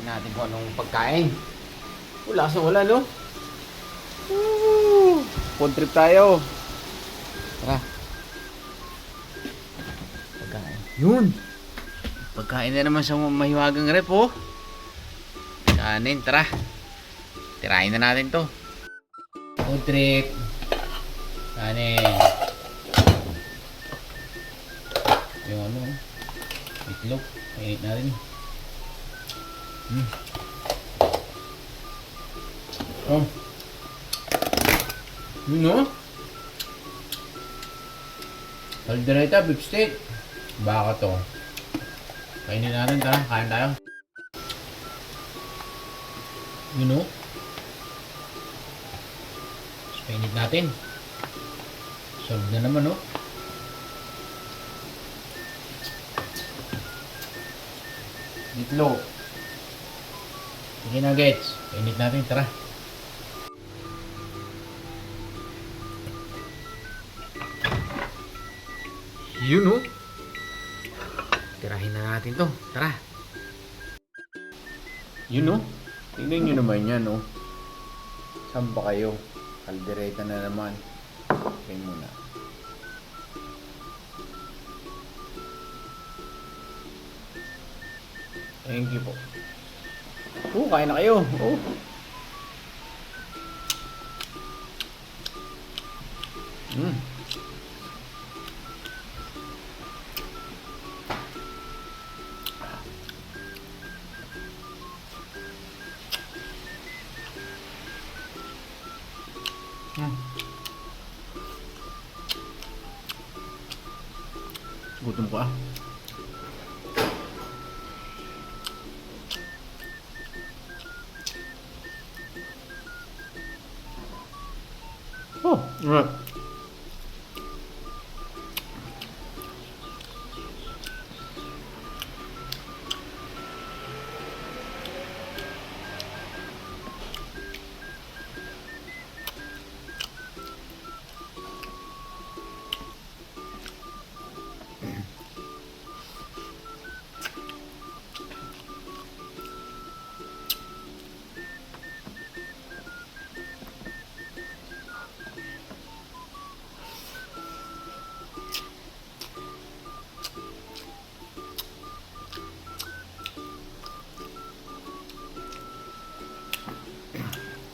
Tingnan natin kung anong pagkain. Wala sa wala, no? Woo! Food trip tayo. Tara. Pagkain. Yun! Pagkain na naman sa mahiwagang rep, oh. Kanin, tara. Tirahin na natin to. Food trip. Kanin. Yung ano, itlog. Mainit na rin. Hmm. Oh. Yun no? Caldereta, beef steak. Baka to. Kainin natin, tara. Kain tayo. Yun no? Painit natin. Solve na naman no? Itlog. Sige na gets. Painit natin, tara. Yun no? Tirahin na natin to. Tara. Yun no? Tingnan nyo naman yan no? Saan ba kayo? Kaldereta na naman. Okay muna. Thank you po. Oh, kain na kayo. Oh. Mm. Mm. Gutom ko ah. Right.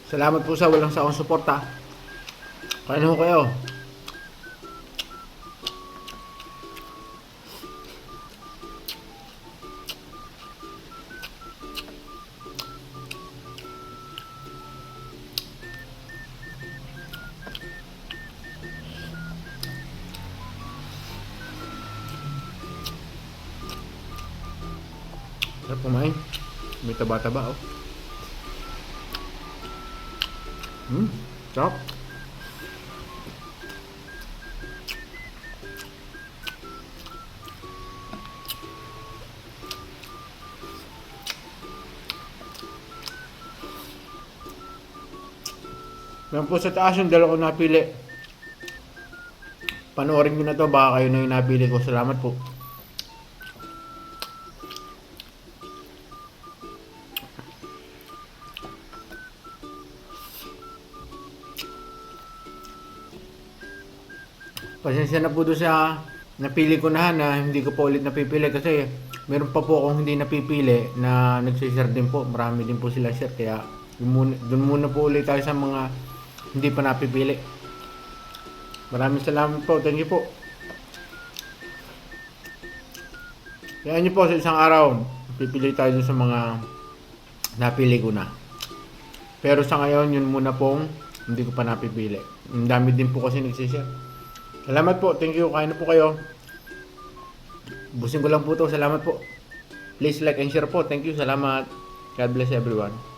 Salamat po sa walang saong suporta. Kain ho kayo. Sarap kumain. May taba-taba oh. Hmm, sarap. Meron po sa taas yung dalawa ko napili. Panoorin ko na to, baka kayo na yung napili ko. Salamat po. Pasensya na po doon sa napili ko na na hindi ko pa ulit napipili kasi meron pa po akong hindi napipili na nagsishare din po. Marami din po sila share kaya doon muna, muna po ulit tayo sa mga hindi pa napipili. Maraming salamat po. Thank you po. Kaya nyo po sa isang araw, pipili tayo sa mga napili ko na. Pero sa ngayon, yun muna pong hindi ko pa napipili. Ang dami din po kasi nagsishare. Salamat po. Thank you. Kain na po kayo. Busin ko lang po to. Salamat po. Please like and share po. Thank you. Salamat. God bless everyone.